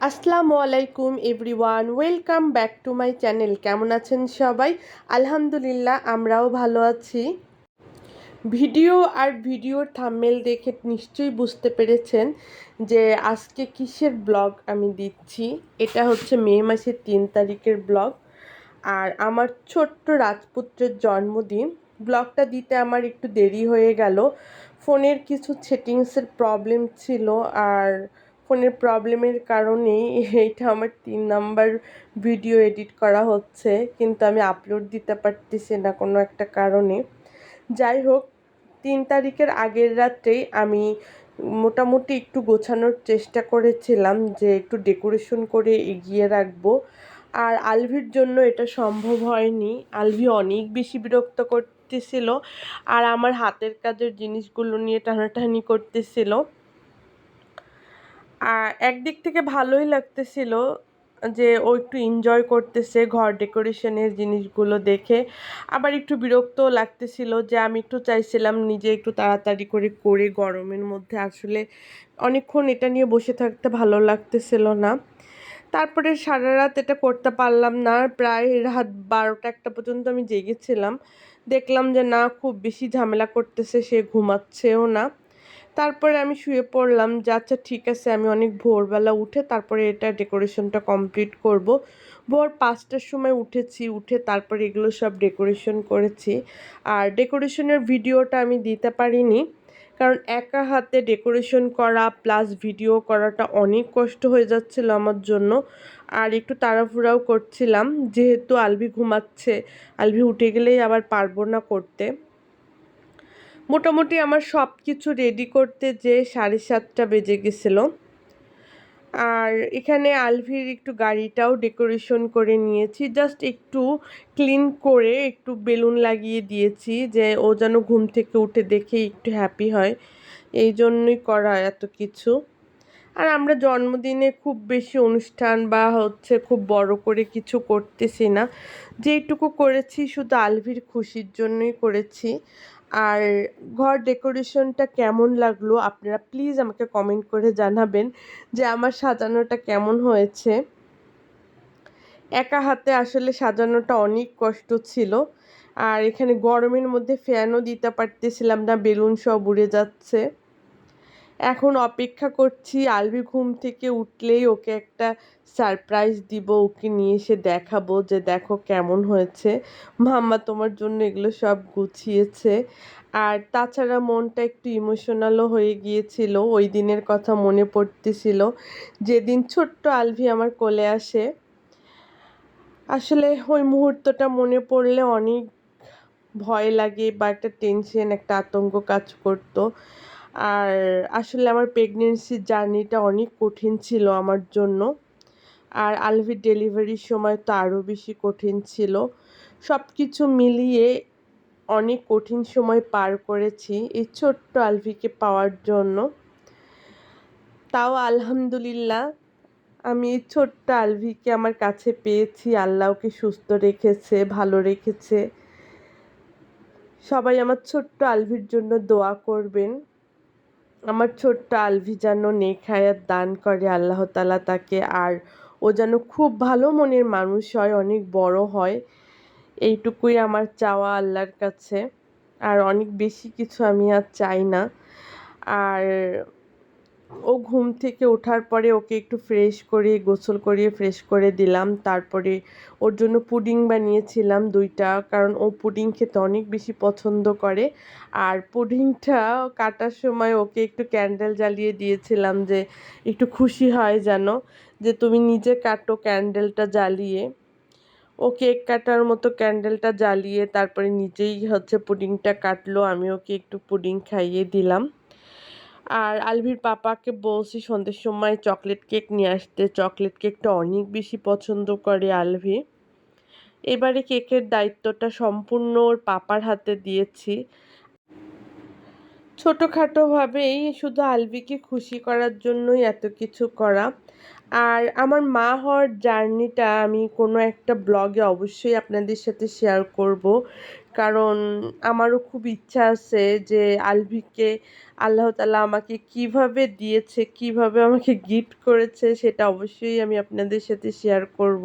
আসসালামু আলাইকুম, everyone. Welcome back to my channel. কেমন আছেন সবাই? আলহামদুলিল্লাহ, আমরাও ভালো আছি। ভিডিও আর ভিডিওর থাম্মেল দেখে নিশ্চয়ই বুঝতে পেরেছেন যে আজকে কিসের ব্লগ আমি দিচ্ছি। এটা হচ্ছে মে মাসের তিন তারিখের ব্লগ। আর আমার ছোট্ট রাজপুত্রের জন্মদিন। ব্লগটা দিতে আমার একটু দেরি হয়ে গেল। ফোনের কিছু সেটিংসের প্রবলেম ছিল। আর ফোনের প্রবলেমের কারণেই এইটা আমার তিন নাম্বার ভিডিও এডিট করা হচ্ছে। কিন্তু আমি আপলোড দিতে পারতেছি না কোনো একটা কারণে। যাই হোক, তিন তারিখের আগের রাত্রেই আমি মোটামুটি একটু গোছানোর চেষ্টা করেছিলাম যে একটু ডেকোরেশন করে এগিয়ে রাখব। আর আলভির জন্য এটা সম্ভব হয়নি। আলভি অনেক বেশি বিরক্ত করতেছিল। আর আমার হাতের কাজের জিনিসগুলো নিয়ে টানাটানি করতেছিল। একদিক থেকে ভালোই লাগতেছিল যে ও একটু এনজয় করতেছে ঘর ডেকোরেশনের জিনিসগুলো দেখে। আবার একটু বিরক্তও লাগতেছিল যে আমি একটু চাইছিলাম নিজে একটু তাড়াতাড়ি করে করে গরমের মধ্যে আসলে অনেকক্ষণ এটা নিয়ে বসে থাকতে ভালো লাগতেছিল না। তারপরে সারা রাত এটা করতে পারলাম না, প্রায় রাত বারোটা একটা পর্যন্ত আমি জেগেছিলাম। দেখলাম যে না, খুব বেশি ঝামেলা করতেছে, সে ঘুমাচ্ছেও না। তারপরে আমি শুয়ে পড়লাম যে আচ্ছা ঠিক আছে, আমি অনেক ভোরবেলা উঠে তারপরে এটা ডেকোরেশনটা কমপ্লিট করব। ভোর পাঁচটার সময় উঠেছি, উঠে তারপরে এগুলো সব ডেকোরেশন করেছি। আর ডেকোরেশনের ভিডিওটা আমি দিতে পারিনি, কারণ একা হাতে ডেকোরেশন করা প্লাস ভিডিও করাটা অনেক কষ্ট হয়ে যাচ্ছিল আমার জন্য। আর একটু তাড়াহুড়াও করছিলাম, যেহেতু আলভি ঘুমাচ্ছে আলভি উঠে গেলেই আবার পারব না করতে। মোটামুটি আমার সব কিছু রেডি করতে যে সাড়ে সাতটা বেজে গেছিল। আর এখানে আলভির একটু গাড়িটাও ডেকোরেশন করে নিয়েছি। জাস্ট একটু ক্লিন করে একটু বেলুন লাগিয়ে দিয়েছি যে ও যেন ঘুম থেকে উঠে দেখে একটু হ্যাপি হয়। এই জন্যই করা এত কিছু। আর আমরা জন্মদিনে খুব বেশি অনুষ্ঠান বা হচ্ছে খুব বড় করে কিছু করতেছি না। যেইটুকু করেছি শুধু আলভির খুশির জন্যই করেছি। আর ঘর ডেকোরেশনটা কেমন লাগল আপনারা প্লিজ আমাকে কমেন্ট করে জানাবেন যে আমার সাজানোটা কেমন হয়েছে। একা হাতে আসলে সাজানোটা অনেক কষ্ট ছিল। আর এখানে গরমের মধ্যে ফ্যানও দিতে পারতেছিলাম না, বেলুন সব উড়ে যাচ্ছে। এখন অপেক্ষা করছি আলবি ঘুম থেকে উঠলেই ওকে একটা সারপ্রাইজ দিব, ওকে নিয়ে এসে দেখাবো যে দেখো কেমন হয়েছে। মাম্মা তোমার জন্য এগুলো সব গুছিয়েছে। আর তাছাড়া মনটা একটু ইমোশনালও হয়ে গিয়েছিল, ওই দিনের কথা মনে পড়তেছিল। যেদিন ছোট্ট আলভি আমার কোলে আসে, আসলে ওই মুহূর্তটা মনে পড়লে অনেক ভয় লাগে বা একটা টেনশন একটা আতঙ্ক কাজ করতো। আর আসলে আমার প্রেগনেন্সির জার্নিটা অনেক কঠিন ছিল আমার জন্য। আর আলভির ডেলিভারির সময় তো আরও বেশি কঠিন ছিল। সব কিছু মিলিয়ে অনেক কঠিন সময় পার করেছি এই ছোট্ট আলভিকে পাওয়ার জন্য। তাও আলহামদুলিল্লাহ, আমি এই ছোট্ট আলভিকে আমার কাছে পেয়েছি। আল্লাহ ওকে সুস্থ রেখেছে, ভালো রেখেছে। সবাই আমার ছোট্ট আলভির জন্য দোয়া করবেন। আমার ছোট্ট আলভি যেন নেক হায়াত দান করে, আল্লাহ তালা তাকে, আর ও যেন খুব ভালো মনের মানুষ হয়, অনেক বড় হয়। এইটুকুই আমার চাওয়া আল্লাহর কাছে। আর অনেক বেশি কিছু আমি আর চাই না। আর ও ঘুম থেকে ওঠার পরে ওকে একটু ফ্রেশ করে গোসল করিয়ে ফ্রেশ করে দিলাম। তারপরে ওর জন্য পুডিং বানিয়েছিলাম দুইটা, কারণ ও পুডিং খেতে অনেক বেশি পছন্দ করে। আর পুডিংটা কাটার সময় ওকে একটু ক্যান্ডেল জ্বালিয়ে দিয়েছিলাম যে একটু খুশি হয় যেন, যে তুমি নিজে কাটো ক্যান্ডেলটা জ্বালিয়ে। ও কেক কাটার মতো ক্যান্ডেলটা জ্বালিয়ে তারপরে নিজেই হচ্ছে পুডিংটা কাটলো, আমি ওকে একটু পুডিং খাইয়ে দিলাম। আর আলভির পাপাকে বলছি সন্ধ্যের সময় চকলেট কেক নিয়ে আসতে। চকলেট কেকটা অনেক বেশি পছন্দ করে আলভি। এবারে কেকের দায়িত্বটা সম্পূর্ণ ওর পাপার হাতে দিয়েছি। ছোটোখাটোভাবেই শুধু আলভিকে খুশি করার জন্যই এত কিছু করা। আর আমার মা হওয়ার জার্নিটা আমি কোনো একটা ব্লগে অবশ্যই আপনাদের সাথে শেয়ার করব। কারণ আমারও খুব ইচ্ছা আছে যে আলভিকে, আল্লাহ তালা আমাকে কীভাবে দিয়েছে, কীভাবে আমাকে গিফট করেছে, সেটা অবশ্যই আমি আপনাদের সাথে শেয়ার করব।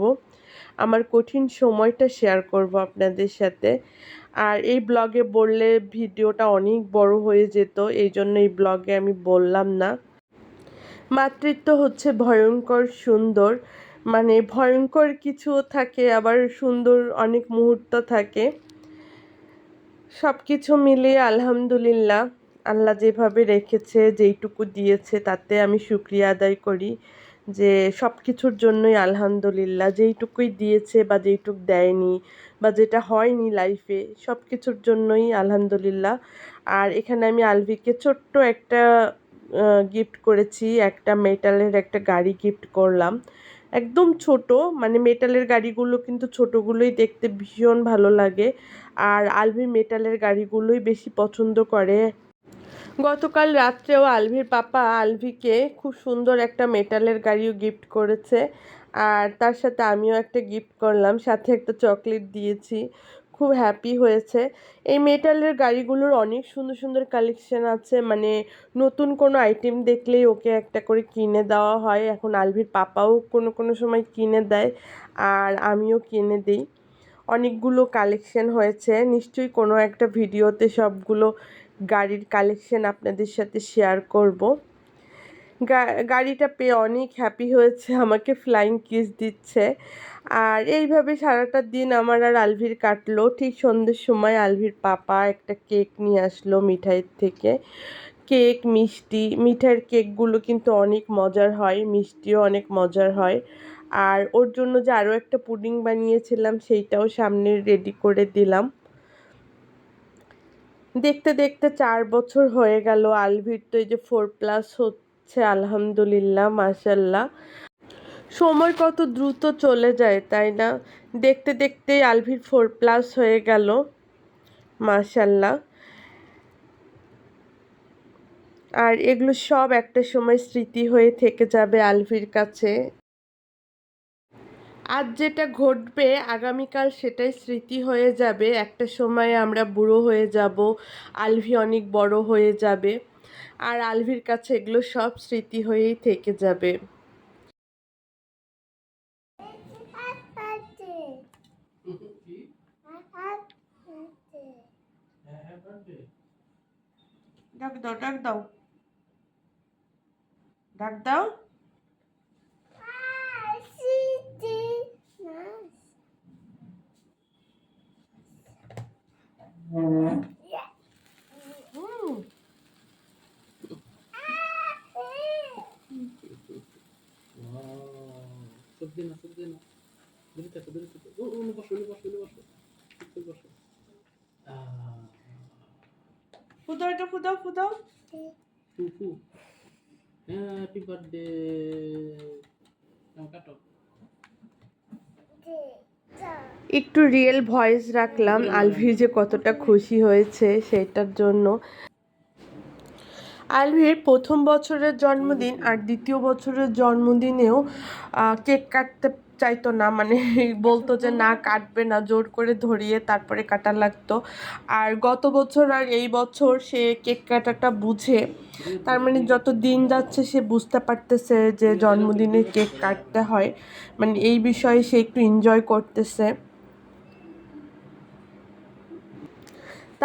আমার কঠিন সময়টা শেয়ার করব আপনাদের সাথে। আর এই ব্লগে বললে ভিডিওটা অনেক বড় হয়ে যেত, এই জন্য এই ব্লগে আমি বললাম না। মাতৃত্ব হচ্ছে ভয়ঙ্কর সুন্দর মানে ভয়ঙ্কর কিছুও থাকে, আবার সুন্দর অনেক মুহূর্ত থাকে। সব কিছু মিলিয়ে আলহামদুলিল্লাহ, আল্লাহ যেভাবে রেখেছে, যেইটুকু দিয়েছে, তাতে আমি শুক্রিয়া আদায় করি যে সব কিছুর জন্যই আলহামদুলিল্লাহ, যেইটুকুই দিয়েছে বা যেইটুক দেয়নি বা যেটা হয়নি লাইফে সব কিছুর জন্যই আলহামদুলিল্লাহ। আর এখানে আমি আলভিকে ছোট্ট একটা গিফট করেছি, একটা মেটালের একটা গাড়ি গিফট করলাম। একদম ছোট মানে মেটালের গাড়িগুলো কিন্তু ছোটোগুলোই দেখতে ভীষণ ভালো লাগে। আর আলভি মেটালের গাড়িগুলোই বেশি পছন্দ করে। গতকাল রাত্রেও আলভির পাপা আলভিকে খুব সুন্দর একটা মেটালের গাড়িও গিফট করেছে। আর তার সাথে আমিও একটা গিফট করলাম, সাথে একটা চকলেট দিয়েছি। খুব হ্যাপি হয়েছে। এই মেটালের গাড়িগুলোর অনেক সুন্দর সুন্দর কালেকশন আছে মানে নতুন কোনো আইটেম দেখলেই ওকে একটা করে কিনে দেওয়া হয়। এখন আলভির পাপাও কোনো কোনো সময় কিনে দেয়, আর আমিও কিনে দিই। অনেকগুলো কালেকশন হয়েছে। নিশ্চয়ই কোনো একটা ভিডিওতে সবগুলো গাড়ির কালেকশন আপনাদের সাথে শেয়ার করব। গাড়িটা পেয়ে অনেক হ্যাপি হয়েছে, আমাকে ফ্লাইং কিস দিচ্ছে। আর এইভাবে সারাটা দিন আমার আর আলভির কাটলো। ঠিক সন্ধ্যের সময় আলভির পাপা একটা কেক নিয়ে আসলো মিঠাইয়ের থেকে। কেক মিষ্টি, মিঠাইয়ের কেকগুলো কিন্তু অনেক মজার হয়, মিষ্টিও অনেক মজার হয়। আর ওর জন্য যে আরও একটা পুডিং বানিয়েছিলাম, সেইটাও সামনে রেডি করে দিলাম। দেখতে দেখতে চার বছর হয়ে গেল, আলভির তো এই যে ফোর প্লাস হচ্ছে, আলহামদুলিল্লাহ মাসাল্লাহ সময় কত দ্রুত চলে যায়, তাই না? দেখতে দেখতে আলভির ফোর প্লাস হয়ে গেল মাশাল্লাহ আর এগুলো সব একটা সময় স্মৃতি হয়ে থেকে যাবে আলভির কাছে। আজ যেটা ঘটবে, আগামীকাল সেটাই স্মৃতি হয়ে যাবে। একটা সময় আমরা বুড়ো হয়ে যাব, আলভি অনেক বড় হয়ে যাবে, আর আলভির কাছে এগুলো সব স্মৃতি হয়েই থেকে যাবে। ডাক দাও ডাক দাও। ডাক দাও। সবজি না সবজি না দূরে থাকো দূরে থাকো ও ও বসো ও বসো ও বসো। একটু বসো। ফুদাও এটা ফুদাও ফুদাও ফু ফু। হ্যাপি বার্থডে কাটো। একটু রিয়েল ভয়েস রাখলাম। আলভি যে কতটা খুশি হয়েছে সেটার জন্য। আলভির প্রথম বছরের জন্মদিন আর দ্বিতীয় বছরের জন্মদিনেও কেক কাটতে চাইতো না মানে বলতো যে না, কাটবে না, জোর করে ধরিয়ে তারপরে কাটা লাগতো। আর গত বছর আর এই বছর সে কেক কাটাটা বুঝে। তার মানে যত দিন যাচ্ছে সে বুঝতে পারতেছে যে জন্মদিনে কেক কাটতে হয়। মানে এই বিষয়ে সে একটু এনজয় করতেছে।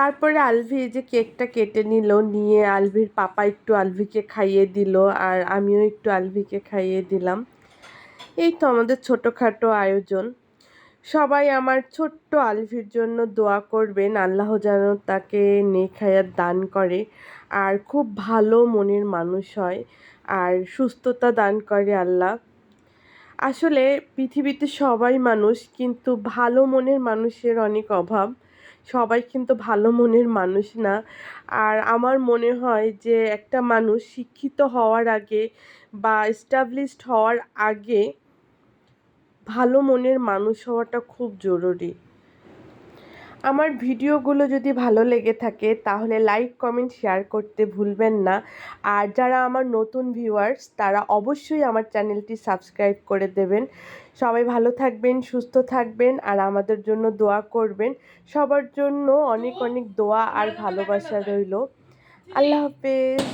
তারপরে আলভি যে কেকটা কেটে নিল, নিয়ে আলভির পাপা একটু আলভিকে খাইয়ে দিল আর আমিও একটু আলভিকে খাইয়ে দিলাম। এই তো আমাদের ছোটোখাটো আয়োজন। সবাই আমার ছোট্ট আলভির জন্য দোয়া করবেন, আল্লাহ যেন তাকে নেখায়াত দান করে আর খুব ভালো মনের মানুষ হয় আর সুস্থতা দান করে আল্লাহ। আসলে পৃথিবীতে সবাই মানুষ, কিন্তু ভালো মনের মানুষের অনেক অভাব। সবাই কিন্তু ভালো মনের মানুষ না। আর আমার মনে হয় যে একটা মানুষ শিক্ষিত হওয়ার আগে বা এস্টাবলিশড হওয়ার আগে ভালো মনের মানুষ হওয়াটা খুব জরুরি। আমার ভিডিওগুলো যদি ভালো লেগে থাকে, তাহলে লাইক কমেন্ট শেয়ার করতে ভুলবেন না। আর যারা আমার নতুন ভিউয়ার্স তারা অবশ্যই আমার চ্যানেলটি সাবস্ক্রাইব করে দেবেন। সবাই ভালো থাকবেন, সুস্থ থাকবেন, আর আমাদের জন্য দোয়া করবেন। সবার জন্য অনেক অনেক দোয়া আর ভালোবাসা রইল। আল্লাহ হাফেজ।